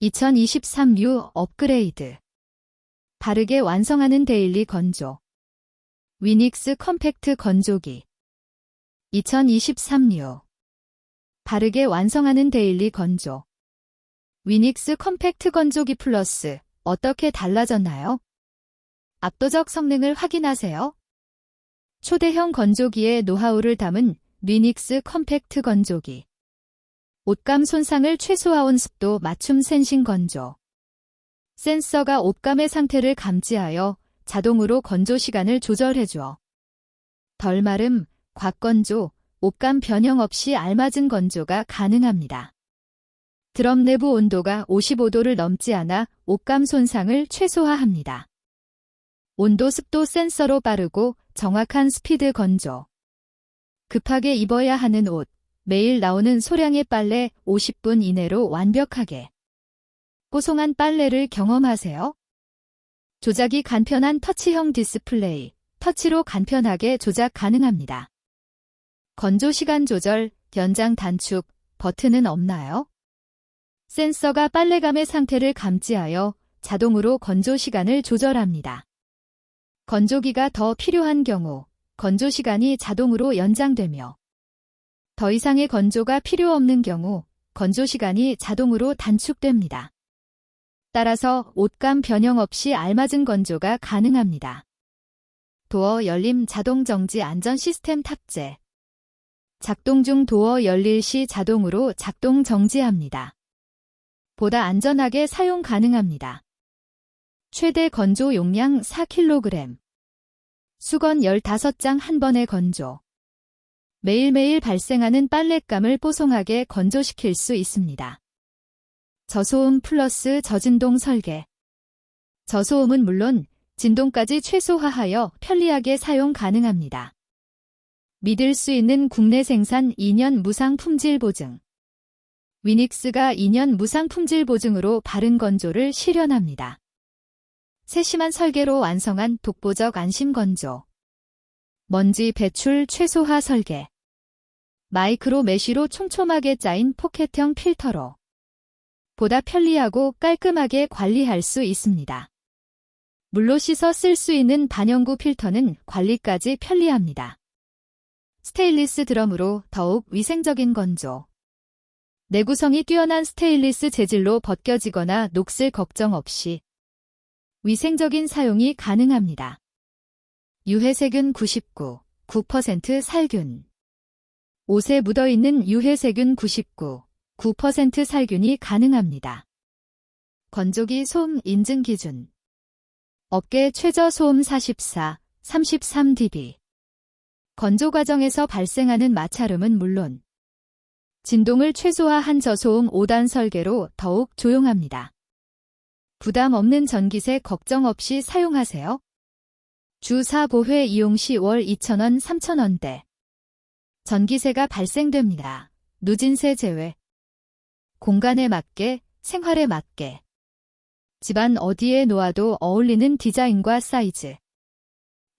2023 뉴 업그레이드. 바르게 완성하는 데일리 건조. 위닉스 컴팩트 건조기. 2023 뉴. 바르게 완성하는 데일리 건조. 위닉스 컴팩트 건조기 플러스 어떻게 달라졌나요? 압도적 성능을 확인하세요. 초대형 건조기의 노하우를 담은 위닉스 컴팩트 건조기. 옷감 손상을 최소화온 습도 맞춤 센싱 건조. 센서가 옷감의 상태를 감지하여 자동으로 건조 시간을 조절해줘. 덜 마름, 곽건조, 옷감 변형 없이 알맞은 건조가 가능합니다. 드럼 내부 온도가 55도를 넘지 않아 옷감 손상을 최소화합니다. 온도 습도 센서로 빠르고 정확한 스피드 건조. 급하게 입어야 하는 옷, 매일 나오는 소량의 빨래 50분 이내로 완벽하게. 뽀송한 빨래를 경험하세요. 조작이 간편한 터치형 디스플레이, 터치로 간편하게 조작 가능합니다. 건조 시간 조절, 연장 단축, 버튼은 없나요? 센서가 빨래감의 상태를 감지하여 자동으로 건조 시간을 조절합니다. 건조기가 더 필요한 경우 건조 시간이 자동으로 연장되며 더 이상의 건조가 필요 없는 경우 건조 시간이 자동으로 단축됩니다. 따라서 옷감 변형 없이 알맞은 건조가 가능합니다. 도어 열림 자동 정지 안전 시스템 탑재. 작동 중 도어 열릴 시 자동으로 작동 정지합니다. 보다 안전하게 사용 가능합니다. 최대 건조 용량 4kg. 수건 15장 한 번에 건조. 매일매일 발생하는 빨랫감을 뽀송하게 건조시킬 수 있습니다. 저소음 플러스 저진동 설계. 저소음은 물론 진동까지 최소화하여 편리하게 사용 가능합니다. 믿을 수 있는 국내 생산 2년 무상 품질 보증. 위닉스가 2년 무상 품질 보증으로 바른 건조를 실현합니다. 세심한 설계로 완성한 독보적 안심 건조. 먼지 배출 최소화 설계. 마이크로 메쉬로 촘촘하게 짜인 포켓형 필터로 보다 편리하고 깔끔하게 관리할 수 있습니다. 물로 씻어 쓸 수 있는 반영구 필터는 관리까지 편리합니다. 스테인리스 드럼으로 더욱 위생적인 건조. 내구성이 뛰어난 스테인리스 재질로 벗겨지거나 녹슬 걱정 없이 위생적인 사용이 가능합니다. 유해세균 99, 9% 살균. 옷에 묻어있는 유해세균 99, 9% 살균이 가능합니다. 건조기 소음 인증 기준. 업계 최저 소음 44, 33dB. 건조 과정에서 발생하는 마찰음은 물론 진동을 최소화한 저소음 5단 설계로 더욱 조용합니다. 부담 없는 전기세 걱정 없이 사용하세요. 주 4보회 이용 시 월 2,000원 3,000원대. 전기세가 발생됩니다. 누진세 제외. 공간에 맞게, 생활에 맞게. 집안 어디에 놓아도 어울리는 디자인과 사이즈.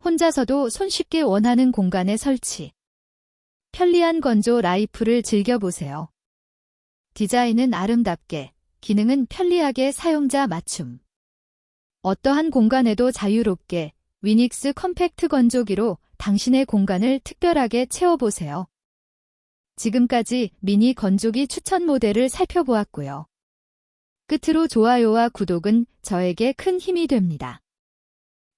혼자서도 손쉽게 원하는 공간에 설치. 편리한 건조 라이프를 즐겨보세요. 디자인은 아름답게, 기능은 편리하게 사용자 맞춤. 어떠한 공간에도 자유롭게, 위닉스 컴팩트 건조기로 당신의 공간을 특별하게 채워보세요. 지금까지 미니 건조기 추천 모델을 살펴보았고요. 끝으로 좋아요와 구독은 저에게 큰 힘이 됩니다.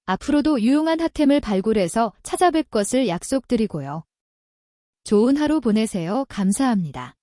앞으로도 유용한 핫템을 발굴해서 찾아뵐 것을 약속드리고요. 좋은 하루 보내세요. 감사합니다.